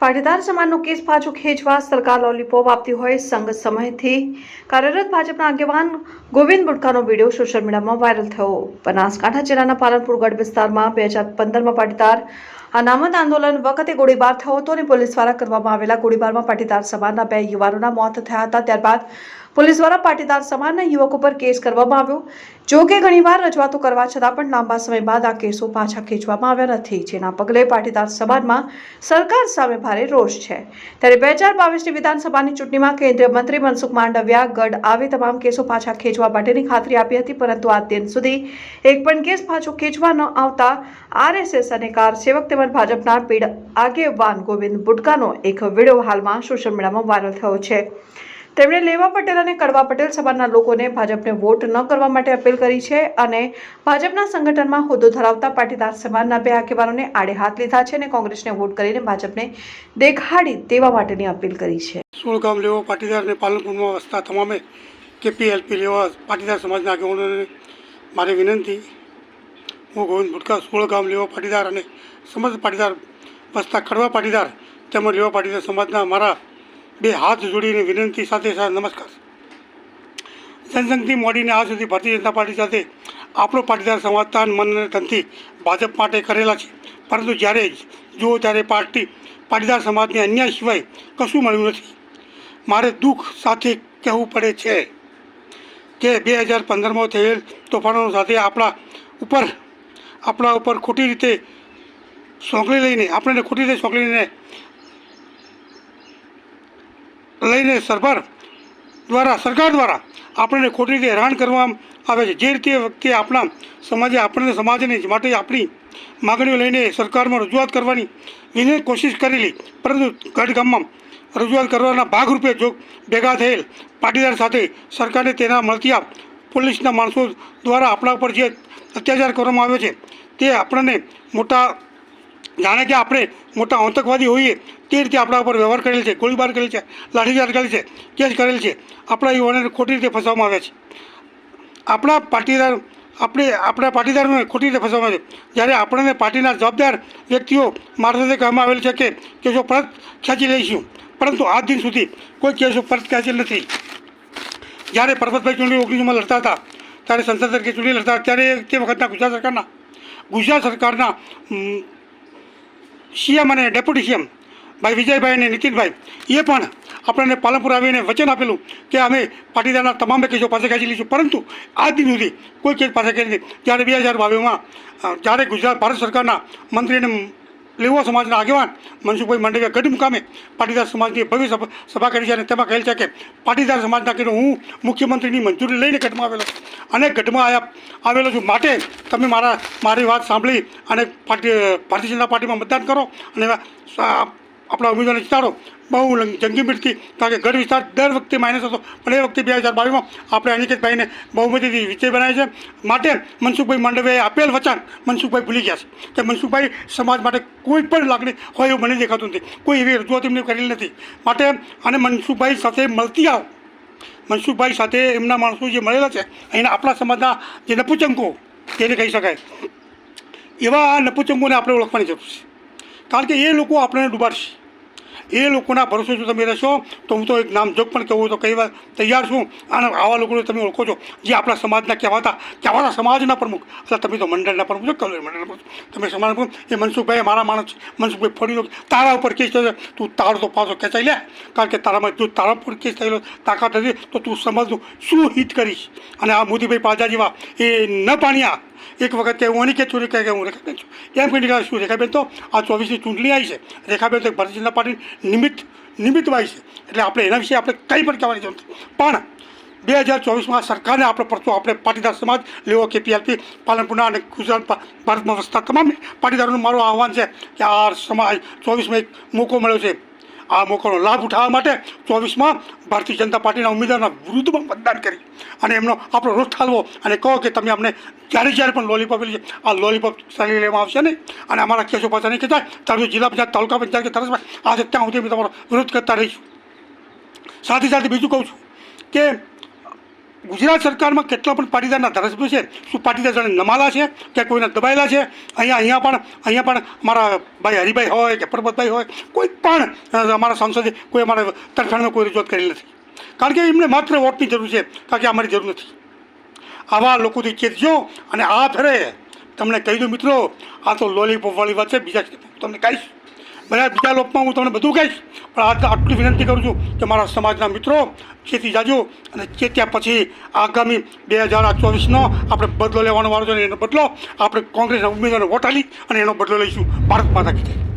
પાટીદાર સમાજનો કેસ પાછો ખેંચવા સરકાર લોલીપોપ આપતી હોય સંઘ સમયથી. કાર્યરત ભાજપના આગેવાન ગોવિંદ બુડકાનો વીડિયો સોશિયલ મીડિયામાં વાયરલ થયો. બનાસકાંઠા જિલ્લાના પાલનપુર ગઢ વિસ્તારમાં બે હજાર પંદરમાં પાટીદાર અનામત આંદોલન વખતે ગોળીબાર થયો હતો અને પોલીસ દ્વારા કરવામાં આવેલા ગોળીબારમાં પાટીદાર સમાજના બે યુવાનોના મોત થયા હતા. ત્યારબાદ પોલીસ દ્વારા પાટીદાર સમાજના યુવકો પર કેસ કરવામાં આવ્યો. જો કે ઘણીવાર રજૂઆતો કરવા છતાં પણ લાંબા સમય બાદ આ કેસો પાછા ખેંચવામાં આવ્યા નથી, જેના પગલે પાટીદાર સમાજમાં સરકાર સામે ભારે રોષ છે. ત્યારે બે હજાર બાવીસની વિધાનસભાની ચૂંટણીમાં કેન્દ્રીય મંત્રી મનસુખ માંડવિયા ગઢ આવી તમામ કેસો પાછા ખેંચવા માટેની ખાતરી આપી હતી, પરંતુ આ દિન સુધી એક પણ કેસ પાછો ખેંચવા ન આવતા આરએસએસ અને કાર સેવક તેમજ ભાજપના પીડ આગેવાન ગોવિંદ બુટકાનો એક વીડિયો હાલમાં સોશિયલ મીડિયામાં વાયરલ થયો છે. તેમણે લેવા પટેલ અને કડવા પટેલ સમાજના લોકોને ભાજપને વોટ ન કરવા માટે અપીલ કરી છે અને ભાજપના સંગઠનમાં હોદ્દો ધરાવતા પાટીદાર સમાજના બે આગેવાનોને આડે હાથ લીધા છે અને કોંગ્રેસને વોટ કરીને ભાજપને દેખાડી દેવા માટેની અપીલ કરી છે. સોળ લેવો લેવા પાટીદાર અને પાલનપુરમાં વસતા તમામે કેપીએલપી લેવા પાટીદાર સમાજના આગેવાનોને મારી વિનંતી હું ગોવિંદ ભુટકા સોળ ગામ લેવા પાટીદાર અને સમસ્ત પાટીદાર વસતા ખડવા પાટીદાર તેમજ લેવા પાટીદાર સમાજના મારા બે હાથ જોડીને વિનંતી સાથે નમસ્કાર. જનસંઘથી મોડીને આજ સુધી ભારતીય જનતા પાર્ટી સાથે આપણો પાટીદાર સમાજ તાન, મન અને તનથી ભાજપ માટે કરેલા છે. પરંતુ જ્યારે જુઓ ત્યારે પાર્ટી, પાટીદાર સમાજને અન્યાય સિવાય કશું મળ્યું નથી. મારે દુઃખ સાથે કહેવું પડે છે કે બે હજાર પંદરમાં થયેલ તોફાનો સાથે આપણા ઉપર આપણા ઉપર ખોટી રીતે સોંકળી લઈને, આપણને ખોટી રીતે સોંકલી લઈને સરકાર દ્વારા સરકાર દ્વારા આપણને ખોટી રીતે હેરાન કરવામાં આવે છે. જે રીતે વખતે આપણા સમાજે, આપણને સમાજને માટે આપણી માગણીઓ લઈને સરકારમાં રજૂઆત કરવાની વિનય કોશિશ કરેલી, પરંતુ ગઢગામમાં રજૂઆત કરવાના ભાગરૂપે જો ભેગા થયેલ પાટીદાર સાથે સરકારને તેના મળતિયા પોલીસના માણસો દ્વારા આપણા ઉપર જે અત્યાચાર કરવામાં આવ્યો છે, તે આપણને મોટા, જાણે કે આપણે મોટા આતંકવાદી હોઈએ, તે રીતે આપણા ઉપર વ્યવહાર કરેલ છે, ગોળીબાર કરેલ છે, લાઠીચાર્જ કરેલ છે, કેસ કરેલ છે, આપણા યુવાનોને ખોટી રીતે ફસાવવામાં આવ્યા છે. આપણા પાટીદાર, આપણે, આપણા પાટીદારોને ખોટી રીતે ફસાવવામાં આવે છે. જ્યારે આપણને પાર્ટીના જવાબદાર વ્યક્તિઓ મારા કહેવામાં આવેલ છે કે, કેસો પરત ખેંચી લઈશું. પરંતુ આજ દિન સુધી કોઈ કેસો પરત ખેંચેલ નથી. જ્યારે પરબતભાઈ ચૂંટણી ઓગણીસમાં લડતા હતા, ત્યારે સંસદ તરીકે ચૂંટણી લડતા ત્યારે તે વખતના ગુજરાત સરકારના ગુજરાત સરકારના સીએમ અને ડેપ્યુટી સીએમ ભાઈ વિજયભાઈ અને નીતિનભાઈ, એ પણ આપણને પાલનપુર આવીને વચન આપેલું કે અમે પાટીદારના તમામ કેસો પાસે ખેંચી લઈશું. પરંતુ આજ દિન સુધી કોઈ કેસ પાસે ખેંચી નથી. ત્યારે બે હજાર બાવીસમાં જ્યારે ગુજરાત, ભારત સરકારના મંત્રી અને લેવા સમાજના આગેવાન મનસુખભાઈ માંડવિયા ગઢ મુકામે પાટીદાર સમાજની ભવ્ય સભા કરી છે અને તેમાં કહેલ છે કે પાટીદાર સમાજના કે હું મુખ્યમંત્રીની મંજૂરી લઈને ગઢમાં આવેલો અને ગઢમાં આવેલો છું માટે તમે મારા મારી વાત સાંભળી અને પાર્ટી ભારતીય જનતા પાર્ટીમાં મતદાન કરો અને આપણા ઉમેદવારને જીતાડો બહુ જંગી મિટકી કારણ કે ગઢ વિસ્તાર દર વખતે માઇનસ હતો. પણ એ વખતે બે હજાર બાવીસમાં આપણે અનિકેતભાઈને બહુમતીથી વિજય બનાવ્યા છે. માટે મનસુખભાઈ માંડવીએ આપેલ વચન મનસુખભાઈ ભૂલી ગયા છે. કે મનસુખભાઈ સમાજ માટે કોઈ પણ લાગણી હોય એવું મને દેખાતું નથી. કોઈ એવી રજૂઆત એમને કરેલી નથી. માટે અને મનસુખભાઈ સાથે મળતી આવો. મનસુખભાઈ સાથે એમના માણસો જે મળેલા છે અહીંના આપણા સમાજના જે નપુચંકો, તેને કહી શકાય. એવા નપુચંકોને આપણે ઓળખવાની જરૂર છે. કારણ કે એ લોકો આપણને ડૂબાડશે. એ લોકોના ભરોસે જો તમે રહેશો, તો હું તો એક નામ જોગ પણ કહું, તો કહેવા તૈયાર છું. અને આવા લોકોને તમે ઓળખો છો, જે આપણા સમાજના કહેવાતા કહેવાતા સમાજના પ્રમુખ. એટલે તમે તો મંડળના પ્રમુખ છો કલર મંડળના પ્રમુખ તમે સમાજ પ્રમુખ. એ મનસુખભાઈ મારા માણસ છે મનસુખભાઈ ફોડી લો તારા ઉપર કેસ થયો તું તારો તો પાછો ખેંચાઈ લે. કારણ કે તારામાં જો તારા ઉપર કેસ થયેલો, તાકાત હતી, તો તું સમાજનું શું હિત કરીશ? અને આ મોદીભાઈ પાજા જેવા એ ન પાણ્યા એક વખત કે હું અનિકેત છું કહે કે હું રેખાબેન છું. એમ કહી નીકળ્યા શું રેખાબેન તો આ ચોવીસની ચૂંટણી આવી છે. રેખાબેન તો ભારતીય જનતા પાર્ટી નિમિત્ત નિમિત્તવાય છે. એટલે આપણે એના વિશે આપણે કંઈ પણ કહેવાની જરૂર નથી. પણ બે હજાર ચોવીસમાં સરકારને આપણો પડતો આપણે પાટીદાર સમાજ લેવો કેપીએલપી પાલનપુરના અને ગુજરાત ભારતમાં વસતા તમામ પાટીદારોનું મારું આહવાન છે કે આ સમાજ ચોવીસમાં એક મોકો મળ્યો છે. આ મોકોનો લાભ ઉઠાવવા માટે ચોવીસમાં ભારતીય જનતા પાર્ટીના ઉમેદવારના વિરુદ્ધમાં મતદાન કરી અને એમનો આપણો રોષ ઠાલવો અને કહો કે તમે અમને જ્યારે જ્યારે પણ લોલીપોપ છે, આ લોલીપોપ ચાલી લેવામાં આવશે નહીં? અને અમારા કેસો પાછા નહીં ખેંચાય? તમે જિલ્લા પંચાયત, તાલુકા પંચાયત કે તરસમાં આજે ત્યાં સુધી તમારો વિરોધ કરતા રહીશું. સાથે સાથે બીજું કહું છું કે ગુજરાત સરકારમાં કેટલા પણ પાટીદારના ધારાસભ્યો છે, શું પાટીદાર જાણે નમાલા છે, કે કોઈના દબાયેલા છે? અહીંયા અહીંયા પણ અહીંયા પણ અમારા ભાઈ હરિભાઈ હોય કે પરબતભાઈ હોય, કોઈ પણ અમારા સાંસદે, કોઈ અમારા તરફેણમાં કોઈ રજૂઆત કરેલી નથી. કારણ કે એમને માત્ર વોટની જરૂર છે, કારણ કે અમારી જરૂર નથી. આવા લોકોથી ચેતજો અને આ ફેરે તમને કહી દઉં મિત્રો, આ તો લોલીપોપ વાળી વાત છે, બીજા તમને કહીશ. બધા બીજા લોકમાં હું તમને બધું કહીશ પણ આજ આટલી વિનંતી કરું છું કે મારા સમાજના મિત્રો ચેતી જાજો અને ચેત્યા પછી આગામી બે હજાર ચોવીસનો આપણે બદલો લેવાનો વારો છે એનો બદલો આપણે કોંગ્રેસના ઉમેદવારને વોટ આલી અને એનો બદલો લઈશું ભારત માતા કી જય.